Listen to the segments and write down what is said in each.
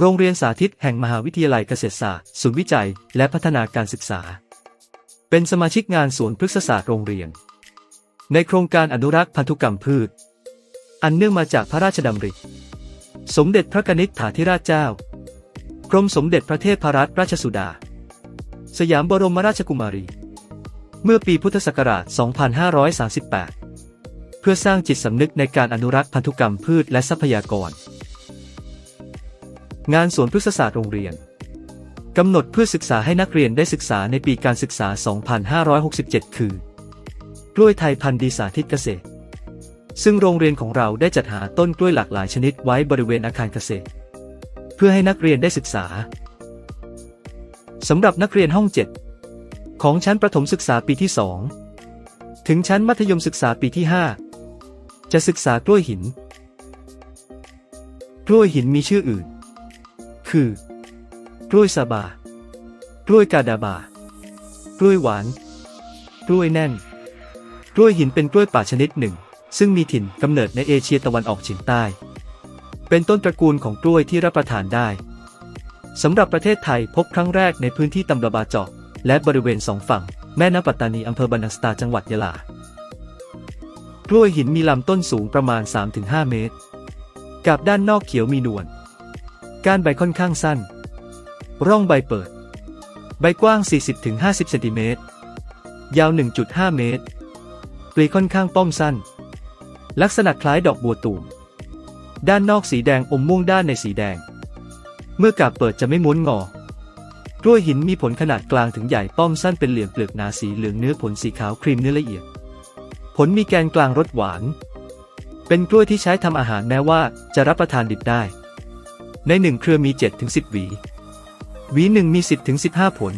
โรงเรียนสาธิตแห่งมหาวิทยาลัยเกษตรศาสตร์ศูนย์วิจัย และพัฒนาการศึกษา เป็นสมาชิกงานสวนพฤกษศาสตร์โรงเรียน ในโครงการอนุรักษ์พันธุกรรมพืช อันเนื่องมาจากพระราชดำริ สมเด็จพระกนิษฐาธิราชเจ้า กรมสมเด็จพระเทพรัตนราชสุดา สยามบรมราชกุมารี เมื่อปีพุทธศักราช 2538 เพื่อสร้างจิตสำนึกในการอนุรักษ์พันธุกรรมพืชและทรัพยากร งานสวนพฤกษศาสตร์โรงเรียนกำหนดเพื่อศึกษาให้นักเรียนได้ศึกษาในปีการศึกษา 2567 คือ กล้วยไทยพันธุ์ดีสาธิตเกษตร ซึ่งโรงเรียนของเราได้จัดหาต้นกล้วยหลากหลายชนิดไว้บริเวณอาคารเกษตร เพื่อให้นักเรียนได้ศึกษาสำหรับนักเรียนห้อง 7 ของชั้นประถมศึกษาปีที่ 2 ถึงชั้นมัธยมศึกษาปีที่ 5 จะศึกษากล้วยหิน กล้วยหินมีชื่ออื่น คือ กล้วยซาบา กล้วยกาดาบา กล้วยหวาน กล้วยแน่น กล้วยหินเป็นกล้วยป่าชนิดหนึ่ง ซึ่งมีถิ่นกำเนิดในเอเชียตะวันออกเฉียงใต้ เป็นต้นตระกูลของกล้วยที่รับประทานได้สำหรับประเทศไทยพบครั้งแรกในพื้นที่ตำบลบาจาะและบริเวณสองฝั่ง แม่น้ำปัตตานีอำเภอบรรนังสตาจังหวัดยะลา กล้วยหินมีลำต้นสูงประมาณ 3-5 เมตรกับด้านนอกเขียวมีนวล กานใบค่อนข้างสั้น ร่องใบเปิด ใบกว้าง 40-50 เซนติเมตร ยาว 1.5 เมตร ปลีค่อนข้างป้อมสั้น ลักษณะคล้ายดอกบัวตูม ด้านนอกสีแดงอมม่วงด้านในสีแดง เมื่อกาบเปิดจะไม่ม้วนงอ กล้วยหินมีผลขนาดกลางถึงใหญ่ป้อมสั้นเป็นเหลี่ยมเปลือกหนาสีเหลืองเนื้อผลสีขาวครีมเนื้อละเอียด ผลมีแกนกลางรสหวาน เป็นกล้วยที่ใช้ทำอาหารแม้ว่าจะรับประทานดิบได้ ในหนึ่งเครือมี 7-10 หวี หวีหนึ่งมี 10-15 ผล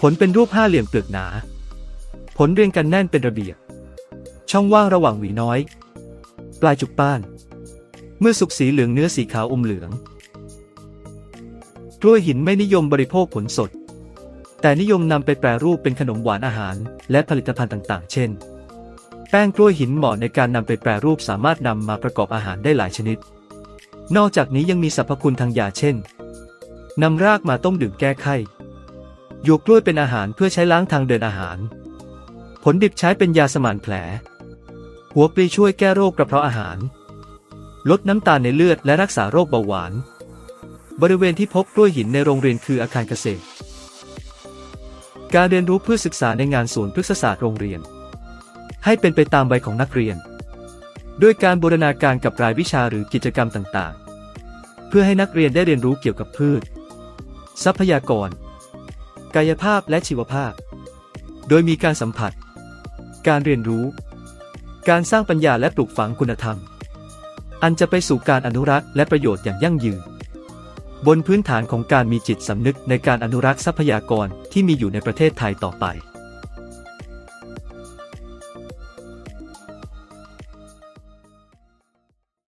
ผลเป็นรูปห้าเหลี่ยมเปลือกหนา ผลเรียงกันแน่นเป็นระเบียบ ช่องว่างระหว่างหวีน้อย ปลายจุกป้าน เมื่อสุกสีเหลืองเนื้อสีขาวอมเหลือง กล้วยหินไม่นิยมบริโภคผลสด แต่นิยมนำไปแปรรูปเป็นขนมหวานอาหาร และผลิตภัณฑ์ต่างๆ เช่น แป้งกล้วยหินเหมาะในการนำไปแปรรูปสามารถนำมาประกอบอาหารได้หลายชนิด นอกจากนี้ยังมีสรรพคุณทางยาเช่นนำรากมาต้มดื่มแก้ไข้หยวกกล้วยเป็นอาหารเพื่อใช้ล้างทางเดินอาหาร ผลดิบใช้เป็นยาสมานแผล หัวปลีช่วยแก้โรคกระเพาะอาหาร ลดน้ำตาลในเลือดและรักษาโรคเบาหวาน บริเวณที่พบกล้วยหินในโรงเรียนคืออาคารเกษตร การเรียนรู้เพื่อศึกษาในงานสวนพฤกษศาสตร์โรงเรียน ให้เป็นไปตามใบของนักเรียน ด้วยการบูรณาการกับรายวิชาหรือกิจกรรมต่างๆ พื่อให้นักเรียนได้เรียนรู้เกี่ยวกับพืช ทรัพยากร กายภาพและชีวภาพ โดยมีการสัมผัส การเรียนรู้ การสร้างปัญญาและปลูกฝังคุณธรรม อันจะไปสู่การอนุรักษ์และประโยชน์อย่างยั่งยืน บนพื้นฐานของการมีจิตสำนึกในการอนุรักษ์ทรัพยากรที่มีอยู่ในประเทศไทยต่อไป